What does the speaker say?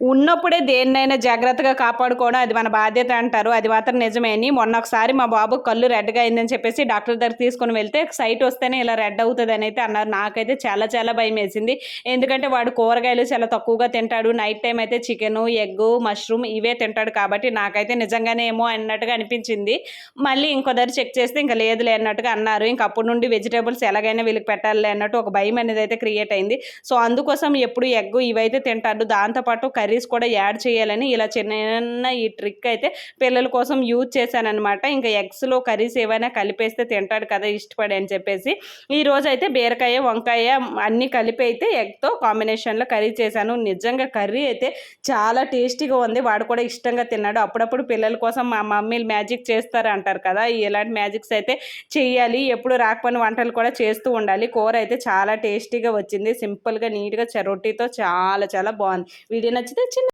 ఉన్నప్పుడే దేన్నైనా జాగ్రత్తగా కాపాడుకోవడం అది మన బాధ్యత అంటారు. అది మాత్రం నిజమే అని మొన్న ఒకసారి మా బాబు కళ్ళు రెడ్గా అయిందని చెప్పేసి డాక్టర్ దగ్గర తీసుకొని వెళ్తే సైట్ వస్తేనే ఇలా రెడ్ అవుతుంది అని అయితే అన్నారు. నాకైతే చాలా చాలా భయం వేసింది. ఎందుకంటే వాడు కూరగాయలు చాలా తక్కువగా తింటాడు. నైట్ టైం అయితే చికెన్ ఎగ్ మష్రూమ్ ఇవే తింటాడు కాబట్టి నాకైతే నిజంగానే ఏమో అన్నట్టుగా అనిపించింది. మళ్ళీ ఇంకొదరు చెక్ చేస్తే ఇంకా లేదులే అన్నట్టుగా అన్నారు. ఇంక అప్పటి నుండి వెజిటేబుల్స్ ఎలాగైనా వీళ్ళకి పెట్టాలి అన్నట్టు ఒక భయం అనేది అయితే క్రియేట్ అయింది. సో అందుకోసం ఎప్పుడు ఎగ్ ఇవైతే తింటాడు దాంతోపాటు కర్రీ కర్రీస్ కూడా యాడ్ చేయాలని ఇలా చిన్న ఈ ట్రిక్ అయితే పిల్లల కోసం యూజ్ చేశానమాట ఇంకా ఎగ్స్లో కర్రీస్ ఏవైనా కలిపేస్తే తింటాడు కదా ఇష్టపడి అని చెప్పేసి. ఈరోజు అయితే బీరకాయ వంకాయ అన్నీ కలిపి అయితే ఎగ్తో కాంబినేషన్లో కర్రీ చేశాను. నిజంగా కర్రీ అయితే చాలా టేస్టీగా ఉంది. వాడు కూడా ఇష్టంగా తిన్నాడు. అప్పుడప్పుడు పిల్లల కోసం మా మమ్మీలు మ్యాజిక్ చేస్తారు అంటారు కదా. ఇలాంటి మ్యాజిక్స్ అయితే చేయాలి. ఎప్పుడు రాకపోయిన వంటలు కూడా చేస్తూ ఉండాలి. కూర అయితే చాలా టేస్టీగా వచ్చింది. సింపుల్గా నీట్గా రొట్టితో చాలా చాలా బాగుంది. వీడియో నచ్చితే chela.